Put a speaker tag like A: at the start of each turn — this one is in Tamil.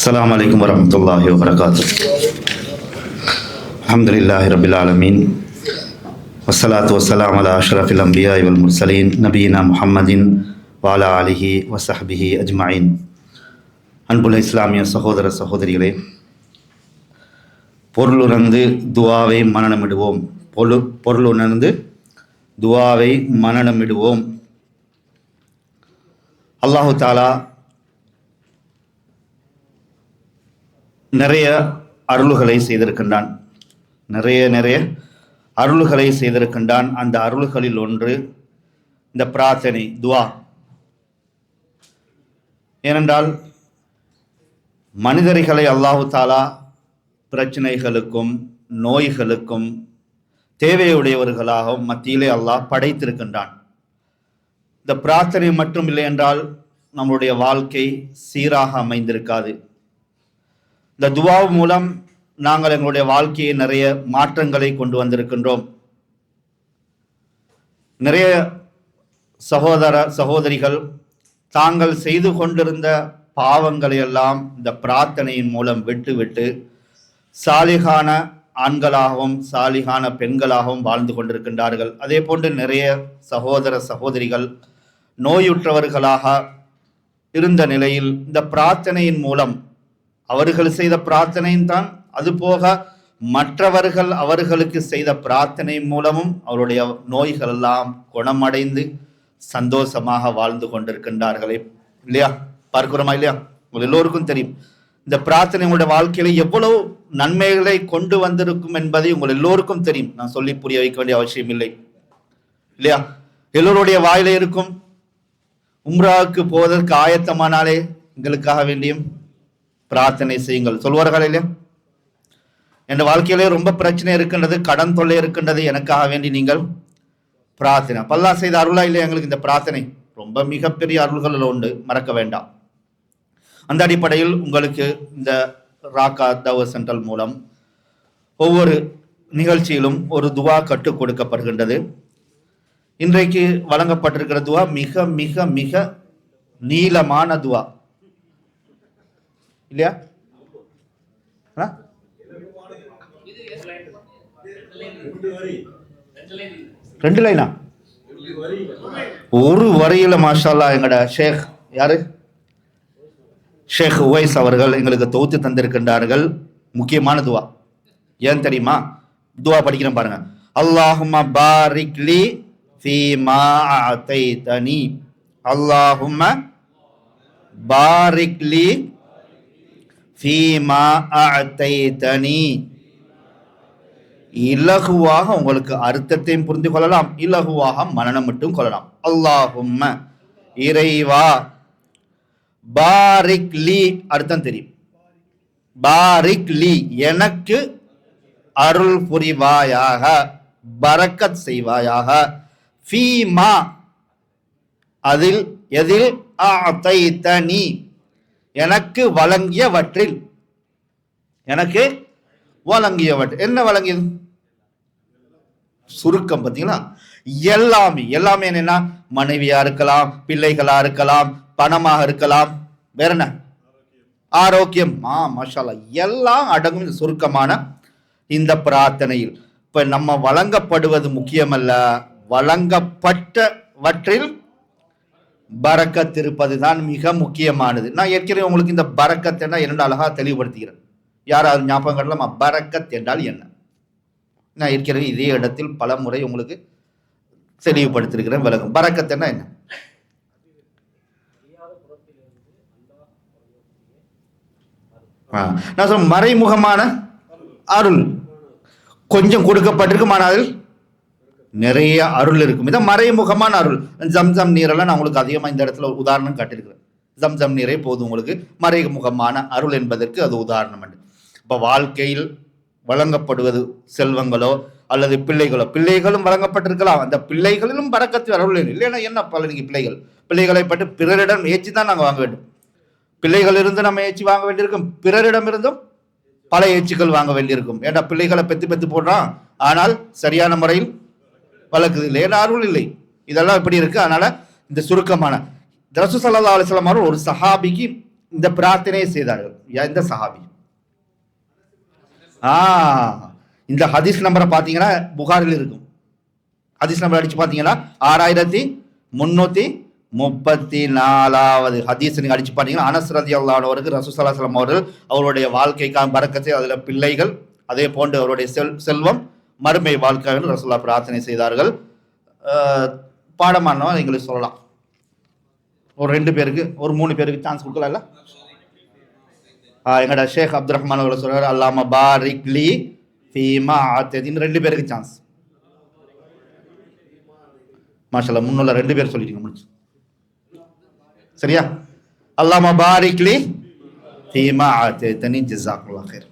A: السلام عليكم ورحمة الله وبركاته الحمد لله رب العالمين والصلاة والسلام على أشرف الأنبياء والمرسلين نبينا محمد وعلى آله وصحبه أجمعين அன்புள்ள இஸ்லாமிய சகோதர சகோதரிகளே பொருளுணர்ந்து துவாவை மனநமிடுவோம் பொரு பொருளுணர்ந்து துவாவை மனநமிடுவோம் அல்லாஹு தாலா நிறைய அருள்களை செய்திருக்கின்றான். நிறைய நிறைய அருள்களை செய்திருக்கின்றான். அந்த அருள்களில் ஒன்று இந்த பிரார்த்தனை துவா. ஏனென்றால் மனிதர்களை அல்லாஹு தாலா பிரச்சனைகளுக்கும் நோய்களுக்கும் தேவையுடையவர்களாகவும் மத்தியிலே அல்லாஹ் படைத்திருக்கின்றான். இந்த பிரார்த்தனை மட்டும் இல்லை என்றால் நம்முடைய வாழ்க்கை சீராக அமைந்திருக்காது. இந்த துவா மூலம் நாங்கள் எங்களுடைய வாழ்க்கையை நிறைய மாற்றங்களை கொண்டு வந்திருக்கின்றோம். நிறைய சகோதர சகோதரிகள் தாங்கள் செய்து கொண்டிருந்த பாவங்களை எல்லாம் இந்த பிரார்த்தனையின் மூலம் விட்டு விட்டு சாலிகான ஆண்களாகவும் சாலிகான பெண்களாகவும் வாழ்ந்து கொண்டிருக்கின்றார்கள். அதே போன்று நிறைய சகோதர சகோதரிகள் நோயுற்றவர்களாக இருந்த நிலையில் இந்த பிரார்த்தனையின் மூலம் அவர்கள் செய்த பிரார்த்தனையும் தான். அதுபோக மற்றவர்கள் அவர்களுக்கு செய்த பிரார்த்தனை மூலமும் அவருடைய நோய்கள் எல்லாம் குணமடைந்து சந்தோஷமாக வாழ்ந்து கொண்டிருக்கின்றார்களே. இல்லையா? பார்க்கிறோமா இல்லையா? உங்கள் எல்லோருக்கும் தெரியும். இந்த பிரார்த்தனை உங்களுடைய வாழ்க்கையில எவ்வளவு நன்மைகளை கொண்டு வந்திருக்கும் என்பதை உங்கள் எல்லோருக்கும் தெரியும். நான் சொல்லி புரிய வைக்க வேண்டிய அவசியம் இல்லை. இல்லையா? எல்லோருடைய வாயில இருக்கும். உம்ராவுக்கு போவதற்கு ஆயத்தமானாலே எங்களுக்காக வேண்டியும் பிரார்த்தனை செய்யுங்கள். சொல்வார்கள் இல்லையா? என் வாழ்க்கையிலே ரொம்ப பிரச்சனை இருக்கின்றது கடன் தொல்லை இருக்கின்றது. எனக்காக வேண்டி நீங்கள் பிரார்த்தனை. பல்லா செய்த அருளா இல்லையா எங்களுக்கு இந்த பிரார்த்தனை? ரொம்ப மிகப்பெரிய அருள்கள் உண்டு. மறக்க வேண்டாம். அந்த அடிப்படையில் உங்களுக்கு இந்த ராக்கா தவ சென்ட்ரல் மூலம் ஒவ்வொரு நிகழ்ச்சியிலும் ஒரு துவா கற்றுக் கொடுக்கப்படுகின்றது. இன்றைக்கு வழங்கப்பட்டிருக்கிற துவா மிக மிக மிக நீளமான துவா. இல்லையா? ரெண்டு லைனா? ஒரு வரியில மாஷால்லா எங்கட ஷேக் யாரு? ஷேக் உவைஸ் அவர்கள் எங்களுக்கு தொகுத்து தந்திருக்கின்றார்கள். முக்கியமான துவா. ஏன் தெரியுமா? துவா படிக்கிறேன் பாருங்க. அல்லாஹுமா பாரிக் லி ஃபீமா அதைதனி அல்லாஹும்ம பாரிக் லி ஃபீமா அதைதனி இலகுவாக உங்களுக்கு அர்த்தத்தையும் புரிந்து கொள்ளலாம். இலகுவாக மனநம் மட்டும் கொள்ளலாம். அல்லாஹும் இறைவா பாரிக் லீ அர்த்தம் தெரியும். பாரிக் லீ எனக்கு அருள் புரிவாயாக பரக்கத் செய்வாயாக. ஃபீமா அதில் எதில் தனி எனக்கு வழங்கியவற்றில். எனக்கு வழங்கியவற்றில் என்ன வழங்கியது? சுருக்கம் பார்த்தீங்களா? எல்லாமே எல்லாமே என்னன்னா மனைவியா இருக்கலாம் பிள்ளைகளா இருக்கலாம் பணமாக இருக்கலாம் வேற என்ன? ஆரோக்கியம். ஆ மஷாலா எல்லாம் அடங்கும் இந்த சுருக்கமான இந்த பிரார்த்தனையில். இப்ப நம்ம வழங்கப்படுவது முக்கியமல்ல வழங்கப்பட்டவற்றில் பரக்கத் இருப்பதுதான் மிக முக்கியமானது. நான் ஏற்கனவே உங்களுக்கு இந்த பறக்கத் என்ன இரண்டு அழகாக தெளிவுபடுத்துகிறேன் யாராவது ஞாபகம் கடலாமா பறக்கத் என்றால் என்ன? நான் ஏற்கனவே இதே இடத்தில் பல முறை உங்களுக்கு தெளிவுபடுத்திருக்கிறேன் விலகும் பறக்கத் என்ன? என்ன நான் சொல்ல மறைமுகமான அருள். கொஞ்சம் கொடுக்கப்பட்டிருக்கும் ஆனால் அதில்? நிறைய அருள் இருக்கும். இதை மறைமுகமான அருள். ஜம்ஜம் நீரெல்லாம் நான் உங்களுக்கு அதிகமாக இந்த இடத்துல ஒரு உதாரணம் காட்டியிருக்கிறேன். ஜம்ஜம் நீரே போதும் உங்களுக்கு. மறைமுகமான அருள் என்பதற்கு அது உதாரணம் என்று. இப்போ வாழ்க்கையில் வழங்கப்படுவது செல்வங்களோ அல்லது பிள்ளைகளோ பிள்ளைகளும் வழங்கப்பட்டிருக்கலாம். அந்த பிள்ளைகளிலும் பறக்கத்து அருள் இல்லைன்னா என்ன பலனுக்கு பிள்ளைகள்? பிள்ளைகளை பற்றி பிறரிடம் ஏற்றி தான் நாங்கள் வாங்க வேண்டும். பிள்ளைகள் இருந்து நம்ம ஏச்சி வாங்க வேண்டியிருக்கும். பிறரிடம் இருந்தும் பல ஏச்சுக்கள் வாங்க வேண்டியிருக்கும். ஏன்னா பிள்ளைகளை பெத்து பெத்து போடுறான். ஆனால் சரியான முறையில் வளர்க்குது இல்லை ஏன்னா அருள் இல்லை. இதெல்லாம் இப்படி இருக்கு. அதனால இந்த சுருக்கமான ரசு சல்லா அலிஸ்லாம் அவர்கள் ஒரு சஹாபிக்கு இந்த பிரார்த்தனையை செய்தார்கள். எந்த சஹாபி. ஆ இந்த ஹதீஸ் நம்பரை பார்த்தீங்கன்னா புகாரில் இருக்கும். ஹதீஸ் நம்பர் அடிச்சு பார்த்தீங்கன்னா ஆறாயிரத்தி முன்னூற்றி முப்பத்தி நாலாவது ஹதீஸ் நீங்கள் அடிச்சு பார்த்தீங்கன்னா அனஸ் ரதி அல்லானவருக்கு ரசூசலாசலம் அவர்கள் அவருடைய வாழ்க்கைக்கான பறக்கத்தை அதில் பிள்ளைகள் அதே போன்று அவருடைய செல் செல்வம் மறுமை வாழ்க்கைகள் ரசோல்லா பிரார்த்தனை செய்தார்கள். பாடமானவன் எங்களுக்கு சொல்லலாம். ஒரு ரெண்டு பேருக்கு ஒரு மூணு பேருக்கு சான்ஸ் கொடுக்கலாம்ல? எங்கட ஷேக் அப்துல் ரஹ்மான் அவர்கள் சொல்றாரு அல்லாம பாரிக்லி ஃபீமா ஆத்ததின்னு ரெண்டு பேருக்கு சான்ஸ் மாஷல்லா முன்னுள்ள ரெண்டு பேர் சொல்லிட்டீங்க முடிச்சு சரியா? அல்லாம பாரிக்லி ஃபீமா ஆத்ததினி ஜஸாக்குல்லாஹ் ஹைர்